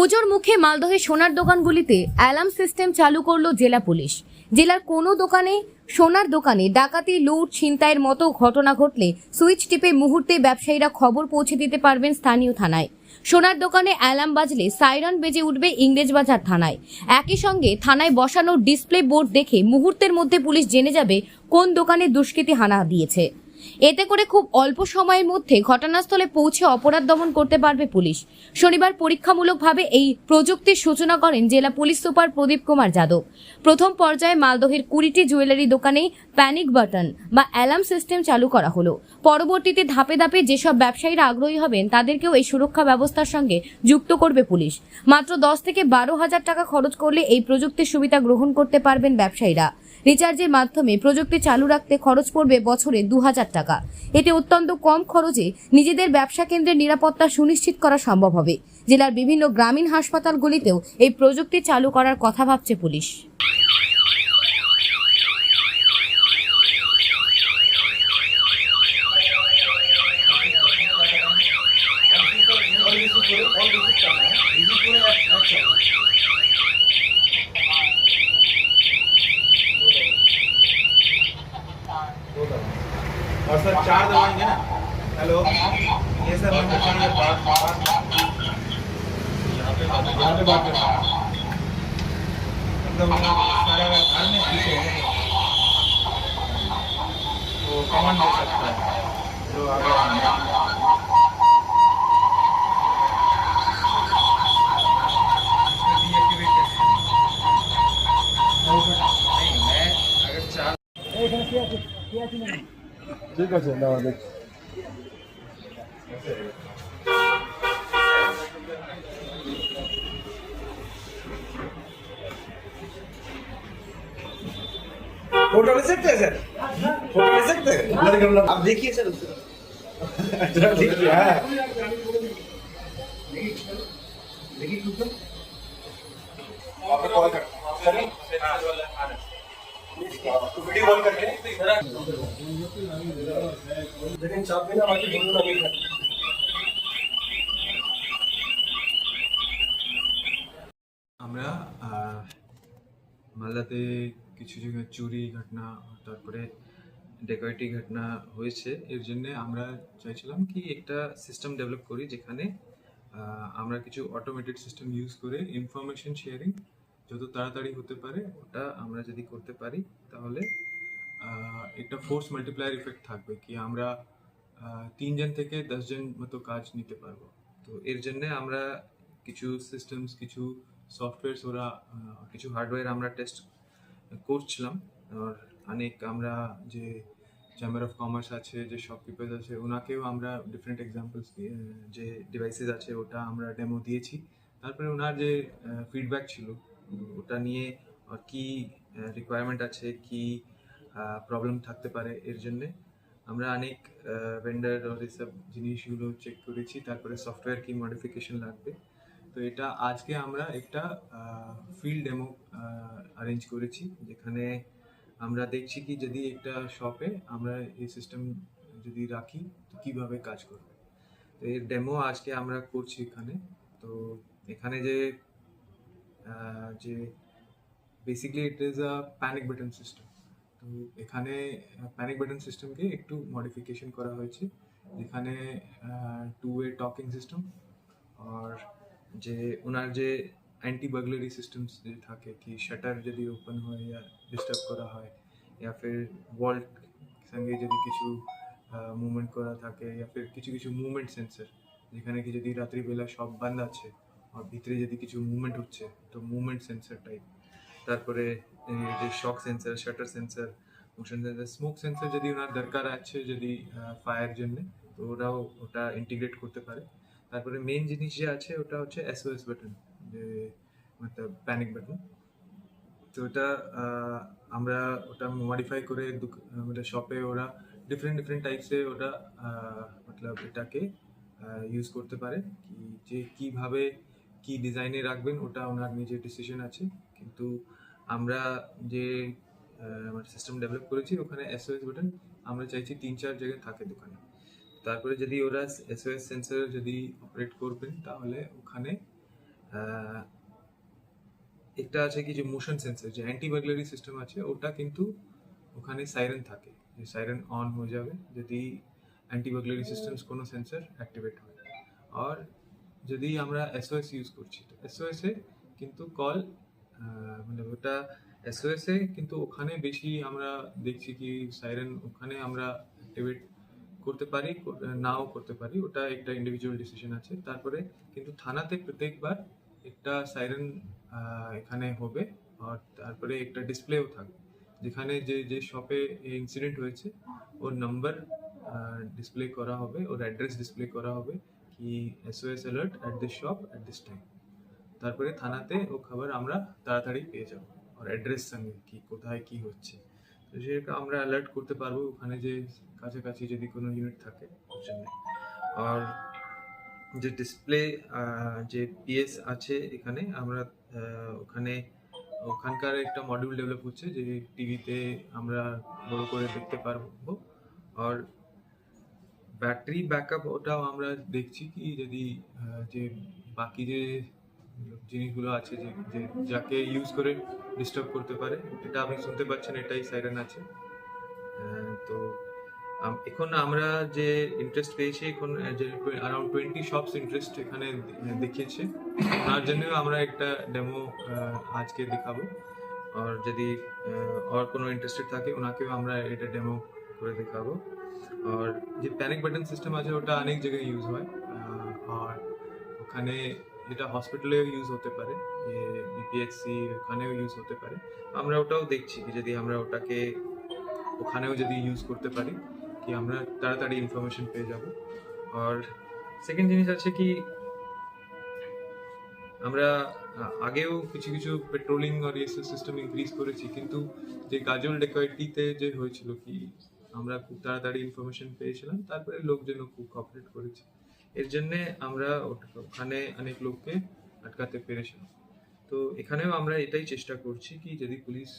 পুজোর মুখে মালদহে সোনার দোকানগুলিতে অ্যালার্ম সিস্টেম চালু করল জেলা পুলিশ। জেলার কোনো দোকানে সোনার দোকানে ডাকাতি, লুট, ছিনতাইয়ের মতো ঘটনা ঘটলে সুইচ টিপে মুহূর্তে ব্যবসায়ীরা খবর পৌঁছে দিতে পারবেন স্থানীয় থানায়। সোনার দোকানে অ্যালার্ম বাজলে সাইরন বেজে উঠবে ইংরেজবাজার থানায়। একই সঙ্গে থানায় বসানো ডিসপ্লে বোর্ড দেখে মুহূর্তের মধ্যে পুলিশ জেনে যাবে কোন দোকানে দুষ্কৃতী হানা দিয়েছে। এতে করে খুব অল্প সময়ের মধ্যে ঘটনাস্থলে পৌঁছে অপরাধ দমন করতে পারবে পুলিশ। শনিবার পরীক্ষামূলকভাবে এই প্রযুক্তির সূচনা করেন জেলা পুলিশ সুপার প্রদীপ কুমার যাদব। প্রথম পর্যায়ে মালদহের কুড়িটি জুয়েলারি দোকানে প্যানিক বাটন বা অ্যালার্ম সিস্টেম চালু করা হলো। পরবর্তীতে ধাপে ধাপে যেসব ব্যবসায়ীরা আগ্রহী হবেন, তাদেরকেও এই সুরক্ষা ব্যবস্থার সঙ্গে যুক্ত করবে পুলিশ। মাত্র দশ থেকে বারো হাজার টাকা খরচ করলে এই প্রযুক্তির সুবিধা গ্রহণ করতে পারবেন ব্যবসায়ীরা। রিচার্জের মাধ্যমে প্রযুক্তি চালু রাখতে খরচ পড়বে বছরে দু হাজার টাকা। এতে অত্যন্ত কম খরচে নিজেদের ব্যবসা কেন্দ্রের নিরাপত্তা সুনিশ্চিত করা সম্ভব হবে। জেলার বিভিন্ন গ্রামীণ হাসপাতালগুলিতেও এই প্রযুক্তি চালু করার কথা ভাবছে পুলিশ। और सर चार दबाएँगे ना? हेलो? ये सर यहाँ पे बात मतलब सारे घर में पीछे है। तो कमांड दे सकता है जो आगे ঠিক আছে দাঁড়া দেখছি फोटो ले सकते हैं सर फोटो ले सकते हैं आप देखिए सर उसको जरा देखिए हाँ वहाँ पे कॉल कर सर वीडियो कॉल करके लेकिन चाप देना बाकी बोलना ना मिल আমরা আহ, মালদাতে কিছু জায়গায় চুরি ঘটনা তারপরে ডেকয়েটি ঘটনা হয়েছে এর জন্য আমরা চাইছিলাম কি একটা সিস্টেম ডেভেলপ করি যেখানে আহ, আমরা কিছু অটোমেটেড সিস্টেম ইউজ করে ইনফরমেশন শেয়ারিং যত তাড়াতাড়ি হতে পারে ওটা আমরা যদি করতে পারি, তাহলে একটা ফোর্স মাল্টিপ্লায়ার ইফেক্ট থাকবে কি আমরা তিনজন থেকে দশজন মতো কাজ নিতে পারব। তো এর জন্য আমরা কিছু সিস্টেমস কিছু সফটওয়্যারস ওরা কিছু হার্ডওয়্যার আমরা টেস্ট করছিলাম। আর অনেক আমরা যে চেম্বার অফ কমার্স আছে, যে শপকিপার্স আছে ওনাকেও আমরা ডিফারেন্ট এক্সাম্পলস যে ডিভাইসেস আছে, ওটা আমরা ডেমো দিয়েছি। তারপরে ওনার যে ফিডব্যাক ছিল ওটা নিয়ে কি রিকোয়ারমেন্ট আছে, কি প্রবলেম থাকতে পারে এর জন্যে, আমরা অনেক ভেন্ডার আর এসব জিনিসগুলো চেক করেছি, তারপরে সফটওয়্যার কি মডিফিকেশন লাগবে, তো এটা আজকে আমরা একটা ফিল্ড ডেমো অ্যারেঞ্জ করেছি, যেখানে আমরা দেখছি কি যদি একটা শপে আমরা এই সিস্টেম যদি রাখি, তো কীভাবে কাজ করবে। তো এর ডেমো আজকে আমরা করছি এখানে, তো এখানে যে যে basically it is a panic button system তো এখানে প্যানিক বাটন সিস্টেমকে একটু মডিফিকেশন করা হয়েছে। যেখানে টু ওয়ে টকিং সিস্টেম আর যে ওনার যে অ্যান্টি বার্গলারি সিস্টেমস যে থাকে কি শাটার যদি ওপেন হয় ইয়া ডিস্টার্ব করা হয় ইয়া ফির ওয়াল্ট সঙ্গে যদি কিছু মুভমেন্ট করা থাকে ইয়া ফির কিছু কিছু মুভমেন্ট সেন্সর যেখানে কি যদি রাত্রিবেলা সব বন্ধ আছে আর ভিতরে যদি কিছু মুভমেন্ট হচ্ছে, তো মুভমেন্ট সেন্সর টাইপ তারপরে যে shock sensor shutter sensor motion sensor smoke sensor যদি ওনার দরকার আছে, যদি ফায়ার জন্য, তো ওরাও ওটা ইন্টিগ্রেট করতে পারে। তারপরে মেন জিনিস যে আছে, ওটা হচ্ছে এসওএস বাটন যে মতলব প্যানিক বাটন তো ওটা আমরা ওটা মডিফাই করে আমাদের শপে ওরা ডিফারেন্ট ডিফারেন্ট টাইপসে ওটা মতলব এটাকে ইউজ করতে পারে। কি, যে কীভাবে কি ডিজাইনে রাখবেন, ওটা ওনার নিজের ডিসিশন আছে। কিন্তু আমরা যে সিস্টেম ডেভেলপ করেছি, ওখানে এসওএস বাটন আমরা চাইছি তিন, চার জায়গায় থাকে দোকানে। তারপরে যদি ওরা এসওএস সেন্সর যদি অপারেট করবেন, তাহলে ওখানে একটা আছে কি যে মোশন সেন্সর যে অ্যান্টি সিস্টেম আছে, ওটা কিন্তু ওখানে সাইরেন থাকে। যে সাইরেন অন হয়ে যাবে যদি অ্যান্টি বার্গলারি সিস্টেমস কোনো সেন্সর অ্যাক্টিভেট হয়। আর যদি আমরা এসওএস ইউজ করছি, তো এসওএস এ কিন্তু কল মানে ওটা এসওএস এ কিন্তু ওখানে বেশি আমরা দেখছি কি সাইরেন ওখানে আমরা অ্যাক্টিভেট করতে পারি নাও করতে পারি, ওটা একটা ইন্ডিভিজুয়াল ডিসিশন আছে। তারপরে কিন্তু থানাতে প্রত্যেকবার একটা সাইরেন এখানে হবে, আর তারপরে একটা ডিসপ্লেও থাকবে। যেখানে যে যে শপে ইনসিডেন্ট হয়েছে, ওর নাম্বার ডিসপ্লে করা হবে, ওর অ্যাড্রেস ডিসপ্লে করা হবে কি SOS alert at this shop at this time তারপরে থানাতে ও খবর আমরা তাড়াতাড়ি পেয়ে যাব। আর অ্যাড্রেস সঙ্গে কি, কোথায়, কি হচ্ছে। তো সেটা আমরা অ্যালার্ট করতে পারব। ওখানে যে কাছাকাছি যদি কোনো ইউনিট থাকে ওর জন্য আর যে ডিসপ্লে যে পিএস আছে এখানে, আমরা ওখানে, ওখানকার একটা মডিউল ডেভেলপ হচ্ছে যে টিভিতে আমরা বড় করে দেখতে পারব। আর ব্যাটারি ব্যাকআপ ওটাও আমরা দেখছি কি যদি যে বাকি যে জিনিসগুলো আছে যে যাকে ইউজ করে ডিস্টার্ব করতে পারে, এটা আপনি শুনতে পাচ্ছেন, এটাই সাইরেন আছে। তো এখন আমরা যে ইন্টারেস্ট পেয়েছি, এখন যে অ্যারাউন্ড টোয়েন্টি শপস ইন্টারেস্ট এখানে দেখিয়েছে, তার জন্য আমরা একটা ডেমো আজকে দেখাবো। আর যদি আর কোনো ইন্টারেস্টেড থাকে, ওনাকেও আমরা এটা ডেমো করে দেখাবো। আর যে প্যানিক বাটন সিস্টেম আছে, ওটা অনেক জায়গায় ইউজ হয়। আর ওখানে যেটা হসপিটালেও ইউজ হতে পারে বিপিএসসি ওখানেও ইউজ হতে পারে। আমরা ওটাও দেখছি যদি আমরা ওটাকে ওখানেও যদি ইউজ করতে পারি, কি আমরা তাড়াতাড়ি ইনফরমেশন পেয়ে যাব। আর সেকেন্ড জিনিস আছে কি, আমরা আগেও কিছু কিছু পেট্রোলিং আর এসএস সিস্টেম ইনক্রিজ করেছি, কিন্তু যে গাজল ডেকয়েটিতে যে হয়েছিল কি আমরা খুব তাড়াতাড়ি ইনফরমেশন পেয়েছিলাম, তারপরে লোকজনও খুব কপারেট করেছে। এর জন্যে আমরা ওখানে অনেক লোককে আটকাতে পেরেছিলাম। তো এখানেও আমরা এটাই চেষ্টা করছি কি যদি পুলিশ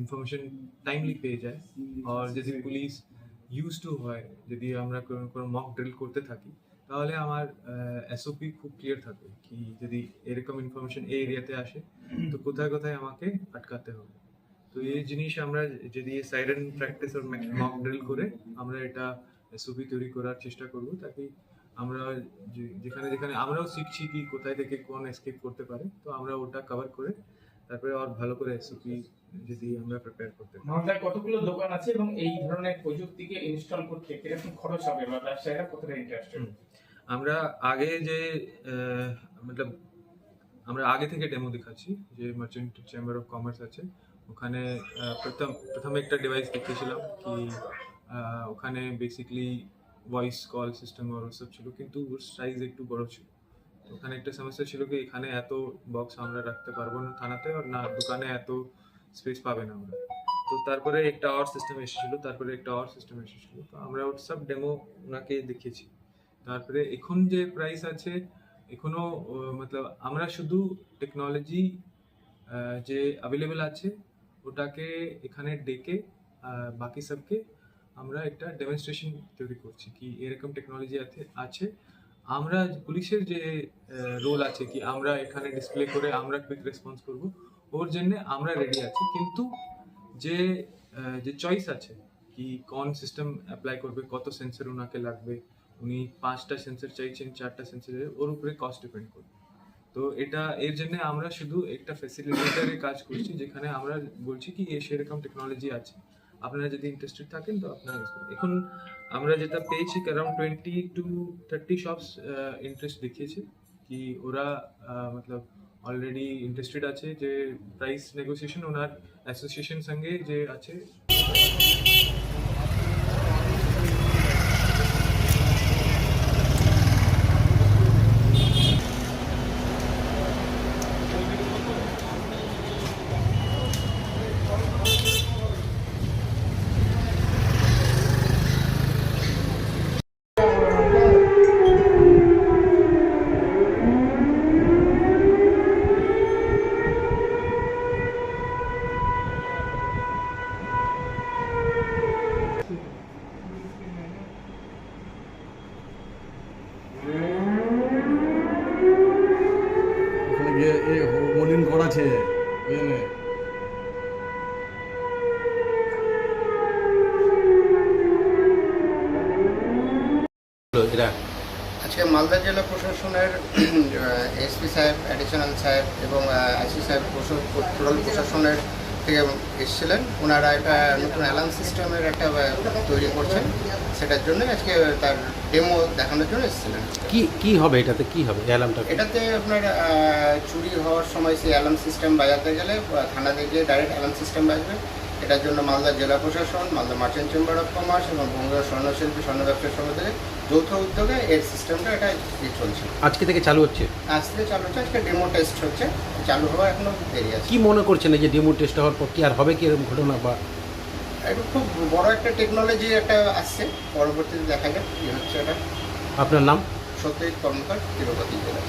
ইনফরমেশন টাইমলি পেয়ে যায় আর যদি পুলিশ ইউজ টু হয়, যদি আমরা কোনো মক ড্রিল করতে থাকি, তাহলে আমার এসওপি খুব ক্লিয়ার থাকবে কি যদি এরকম ইনফরমেশন এই এরিয়াতে আসে, তো কোথায় কোথায় আমাকে আটকাতে হবে। তো এই জিনিস আমরা যদি সাইরেন প্র্যাকটিস আর মক ড্রিল করে আমরা এটা এসওপি তৈরি করার চেষ্টা করব। তাকে আমরা যেখানে যেখানে আমরাও শিখছি কি কোথায় থেকে কোন এসকেপ করতে পারে তো আমরা ওটা কভার করে তারপরে আর ভালো করে এসওপি যদি আমরা প্রিপেয়ার করতে পারি। মালদায় কতগুলো দোকান আছে এবং এই ধরনের প্রযুক্তিকে ইনস্টল করতে কীরকম খরচ হবে বা ব্যবসায়ীরা কতটা ইন্টারেস্টেড আমরা আগে যে মতলব আমরা আগে থেকে ডেমো দেখাচ্ছি যে মার্চেন্ট চেম্বার অফ কমার্স আছে। ওখানে প্রথম, প্রথমে একটা ডিভাইস দেখিয়েছিলাম কি ওখানে বেসিকলি ভয়েস কল সিস্টেম আর ওসব ছিল, কিন্তু ওর সাইজ একটু বড় ছিল। ওখানে একটা সমস্যা ছিল কি, এখানে এত বক্স আমরা রাখতে পারব না থানাতে, আর না, দোকানে এত স্পেস পাবে না আমরা। তো তারপরে একটা আওয়ার সিস্টেম এসেছিল, তারপরে একটা আওয়ার সিস্টেম এসেছিল। তো আমরা ওর সব ডেমো ওনাকে দেখিয়েছি তারপরে এখন যে প্রাইস আছে এখনও মতলব আমরা শুধু টেকনোলজি যে অ্যাভেলেবেল আছে ওটাকে এখানে ডেকে বাকি সবকে আমরা একটা ডেমনস্ট্রেশন তৈরি করছি কি এরকম টেকনোলজি আছে আমরা পুলিশের যে রোল আছে কি, আমরা এখানে ডিসপ্লে করে আমরা কুইক রেসপন্স করব। ওর জন্য আমরা রেডি আছি। কিন্তু যে যে চয়েস আছে কি কোন সিস্টেম অ্যাপ্লাই করবে, কত সেন্সর ওনাকে লাগবে, উনি পাঁচটা সেন্সর চাইছেন, চারটা সেন্সর ওর উপরে কস্ট ডিপেন্ড করবে। তো এটা, এর জন্য আমরা শুধু একটা ফ্যাসিলিটেটারে কাজ করছি, যেখানে আমরা বলছি কি সেরকম টেকনোলজি আছে। আপনারা যদি ইন্টারেস্টেড থাকেন তো আপনারা এখন আমরা যেটা পেয়েছি around twenty two thirty shops interest দেখিয়েছে কি ওরা মতলব অলরেডি ইন্টারেস্টেড আছে যে প্রাইস নেগোসিয়েশন ওনার অ্যাসোসিয়েশন সঙ্গে যে আছে। এ এ মলিন করাছে বুঝলে এরা। আজকে মালদা জেলা প্রশাসনের এসপি সাহেব অ্যাডিশনাল সাহেব এবং আইসি সাহেব প্রশাসনের থেকে এসেছিলেন। ওনারা একটা নতুন অ্যালার্ম সিস্টেমের একটা তৈরি করছেন। সেটার জন্য আজকে তার ডেমো দেখানোর জন্য এসেছিলেন। কি কি হবে এটাতে? কি হবে অ্যালার্মটা এটাতে আপনার চুরি হওয়ার সময় সেই অ্যালার্ম সিস্টেম বাজাতে গেলে থানা থানাতে গিয়ে ডাইরেক্ট অ্যালার্ম সিস্টেম বাজবে। এটার জন্য মালদা জেলা প্রশাসন Malda merchant chamber of commerce এবং বঙ্গীয় স্বর্ণশিল্পী স্বর্ণ ব্যবসায়ী সমিতি যৌথ উদ্যোগে এর সিস্টেমটা এটা চলছে। আজকে থেকে চালু হচ্ছে? আজ থেকে চালু হচ্ছে আজকে ডেমো টেস্ট হচ্ছে চালু হওয়া এখনও দেরি আছে। কি মনে করছেন এই যে ডেমো টেস্ট হওয়ার পর কি আর হবে কি এরকম ঘটনা বা? এটা খুব বড় একটা টেকনোলজি একটা আসছে পরবর্তীতে দেখা যাক কি হচ্ছে এটা। আপনার নাম? সত্যজিৎ কর্মকার তিরুপতি জেলা।